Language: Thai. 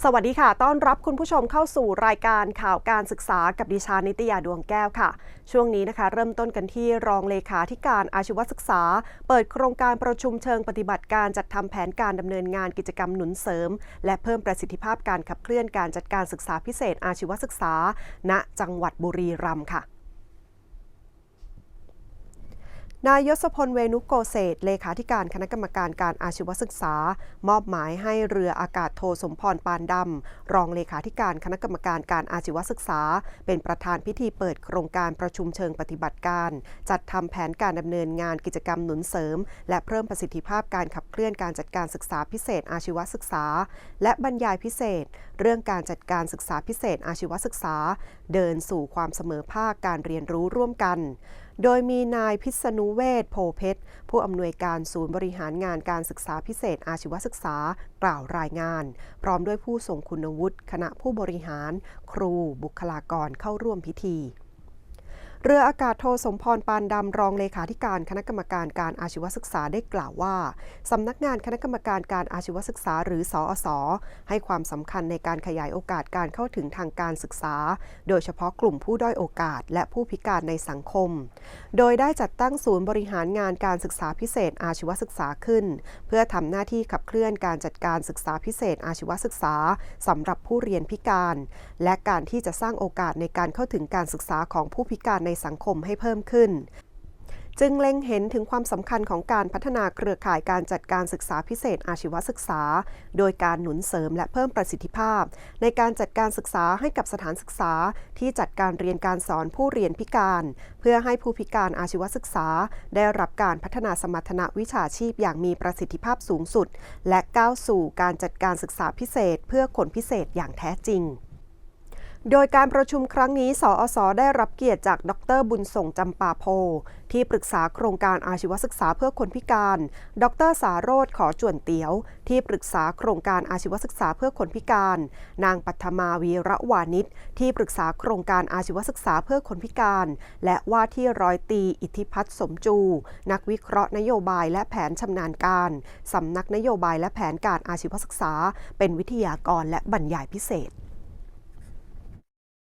สวัสดีค่ะ ต้อนรับคุณผู้ชมเข้าสู่รายการข่าวการศึกษากับดิฉันนิตยาดวงแก้วค่ะ ช่วงนี้นะคะ เริ่มต้นกันที่รองเลขาธิการอาชีวศึกษา เปิดโครงการประชุมเชิงปฏิบัติการจัดทำแผนการดำเนินงานกิจกรรมหนุนเสริม และเพิ่มประสิทธิภาพการขับเคลื่อนการจัดการศึกษาพิเศษอาชีวศึกษา ณ จังหวัดบุรีรัมย์ค่ะ นายยศพลเวนุโกเศษเลขาธิการคณะกรรมการการอาชีวศึกษา มอบหมายให้เรืออากาศโทสมพรปานดำ รองเลขาธิการคณะกรรมการการอาชีวศึกษา เป็นประธานพิธีเปิดโครงการประชุมเชิงปฏิบัติการ จัดทำแผนการดำเนินงานกิจกรรมหนุนเสริม และเพิ่มประสิทธิภาพการขับเคลื่อนการจัดการศึกษาพิเศษอาชีวศึกษา และบรรยายพิเศษ เรื่องการจัดการศึกษาพิเศษอาชีวศึกษา เดินสู่ความเสมอภาคการเรียนรู้ร่วมกันโดยมีนายพิษณุเวศโพเพชร ผู้อำนวยการศูนย์บริหารงานการศึกษาพิเศษอาชีวศึกษากล่าวรายงาน พร้อมด้วยผู้ทรงคุณวุฒิคณะผู้บริหาร ครูบุคลากรเข้าร่วมพิธี เรืออากาศโทสมพรปานดำรองเลขาธิการคณะกรรมการการอาชีวศึกษาได้กล่าวว่าสำนักงานคณะกรรมการการอาชีวศึกษาหรือสอสอให้ความสำคัญในการขยายโอกาสการเข้าถึงทางการศึกษา โดยเฉพาะกลุ่มผู้ด้อยโอกาส และผู้พิการในสังคม โดยได้จัดตั้งศูนย์บริหารงานการศึกษาพิเศษอาชีวศึกษาขึ้น เพื่อทำหน้าที่ขับเคลื่อนการจัดการศึกษาพิเศษอาชีวศึกษาสำหรับผู้เรียนพิการ และการที่จะสร้างโอกาสในการเข้าถึงการศึกษาของผู้พิการในสังคมให้เพิ่มขึ้น จึงเล็งเห็นถึงความสำคัญของการพัฒนาเครือข่ายการจัดการศึกษาพิเศษอาชีวศึกษา โดยการหนุนเสริมและเพิ่มประสิทธิภาพ ในการจัดการศึกษาให้กับสถานศึกษา ที่จัดการเรียนการสอนผู้เรียนพิการ เพื่อให้ผู้พิการอาชีวศึกษา ได้รับการพัฒนาสมรรถนะวิชาชีพอย่างมีประสิทธิภาพสูงสุด และก้าวสู่การจัดการศึกษาพิเศษ เพื่อคนพิเศษอย่างแท้จริง โดยการประชุมครั้งนี้ สอสอได้รับเกียรติจาก ดรบุญส่งจำปาโพ ที่ปรึกษาโครงการอาชีวศึกษาเพื่อคนพิการ ดรสาโรธขอจวนเตียว ที่ปรึกษาโครงการอาชีวศึกษาเพื่อคนพิการ นางปัทมาวีระวานิชที่ปรึกษาโครงการอาชีวศึกษาเพื่อคนพิการ และว่าที่ร้อยตีอิทธิพัฒน์สมจู นักวิเคราะห์นโยบายและแผนชำนาญการสำนักนโยบายและแผนการอาชีวศึกษา เป็นวิทยากรและบรรยายพิเศษ